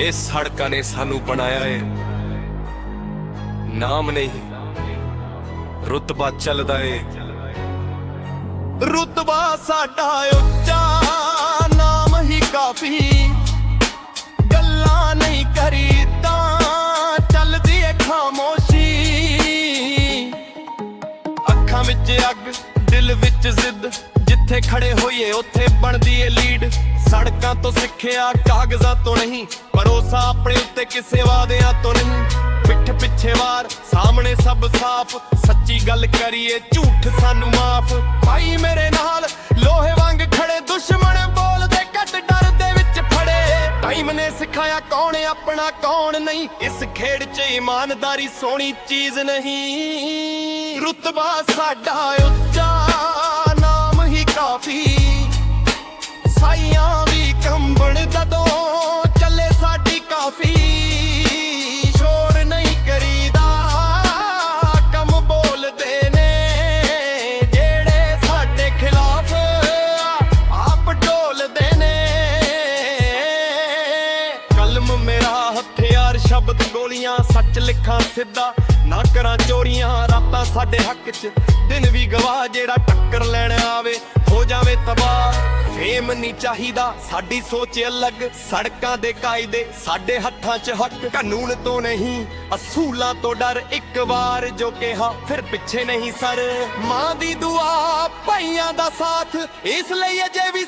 ਇਹ ਸੜਕਾਂ ਨੇ ਸਾਨੂੰ ਬਣਾਇਆ ਏ। ਨਾਮ ਨਹੀਂ, ਰੁਤਬਾ ਚੱਲਦਾ ਏ। ਰੁਤਬਾ ਸਾਡਾ ਉੱਚਾ, ਨਾਮ ਹੀ ਕਾਫੀ। ਗੱਲਾਂ ਨਹੀਂ ਕਰੀ ਤਾਂ ਚੱਲਦੀ ਏ ਖਾਮੋਸ਼ੀ। ਅੱਖਾਂ ਵਿੱਚ ਅੱਗ, ਦਿਲ ਵਿੱਚ ਜ਼ਿੱਦ। ਜਿੱਥੇ ਖੜੇ ਹੋਈਏ, ਉੱਥੇ ਬਣਦੀ ਏ ਲੀਡ। ਸੜਕਾਂ ਤੋਂ ਸਿੱਖਿਆ, ਕਾਗਜ਼ਾਂ ਤੋਂ ਨਹੀਂ। ਭਰੋਸਾ ਆਪਣੇ ਉੱਤੇ ਕਿਸੇ ਵਾਅਦਿਆਂ ਤੋਂ ਨਹੀਂ। ਪਿੱਠ ਪਿੱਛੇ ਵਾਰ, ਸਾਹਮਣੇ ਸਭ ਸਾਫ਼। ਸੱਚੀ ਗੱਲ ਕਰੀਏ, ਝੂਠ ਸਾਨੂੰ ਮਾਫ। ਭਾਈ ਮੇਰੇ ਨਾਲ, ਲੋਹੇ ਵਾਂਗ ਖੜੇ, ਦੁਸ਼ਮਣ ਬੋਲਦੇ ਘੱਟ ਡਰ ਦੇ ਵਿੱਚ ਫੜੇ। ਟਾਈਮ ਨੇ ਸਿਖਾਇਆ ਕੌਣ ਹੈ ਆਪਣਾ, ਕੌਣ ਨਹੀਂ। ਇਸ ਖੇਡ 'ਚ ਇਮਾਨਦਾਰੀ ਸੋਹਣੀ ਚੀਜ਼ ਨਹੀਂ। ਰੁਤਬਾ ਸਾਡਾ ਉੱਚਾ, ਨਾਮ ਹੀ ਕਾਫੀ ਮੇਰਾ ਹਥਿਆਰ ਸ਼ਬਦ ਗੋਲੀਆਂ, ਸੱਚ ਲਿਖਾਂ ਸਿੱਧਾ। ਨਾ ਕਰਾਂ ਚੋਰੀਆਂ, ਰਾਤਾਂ ਸਾਡੇ ਹੱਕ 'ਚ। ਦਿਨ ਵੀ ਗਵਾਹ ਜਿਹੜਾ ਟੱਕਰ ਲੈਣ ਆਵੇ। ਹੋ ਜਾਵੇ ਤਬਾਹ ਫੇਮ ਨਹੀਂ ਚਾਹੀਦਾ। ਸਾਡੀ ਸੋਚ ਅਲੱਗ, ਸੜਕਾਂ ਦੇ ਕਾਇਦੇ। ਸਾਡੇ ਹੱਥਾਂ 'ਚ ਹੱਕ, ਕਾਨੂੰਨ ਤੋਂ ਨਹੀਂ। ਅਸੂਲਾਂ ਤੋਂ ਡਰ ਇੱਕ ਵਾਰ, ਜੋ ਕਿਹਾ ਫਿਰ ਪਿੱਛੇ ਨਹੀਂ ਸਰ। ਮਾਂ ਦੀ ਦੁਆ, ਭਾਈਆਂ ਦਾ ਸਾਥ। ਇਸ ਲਈ ਅਜੇ ਵੀ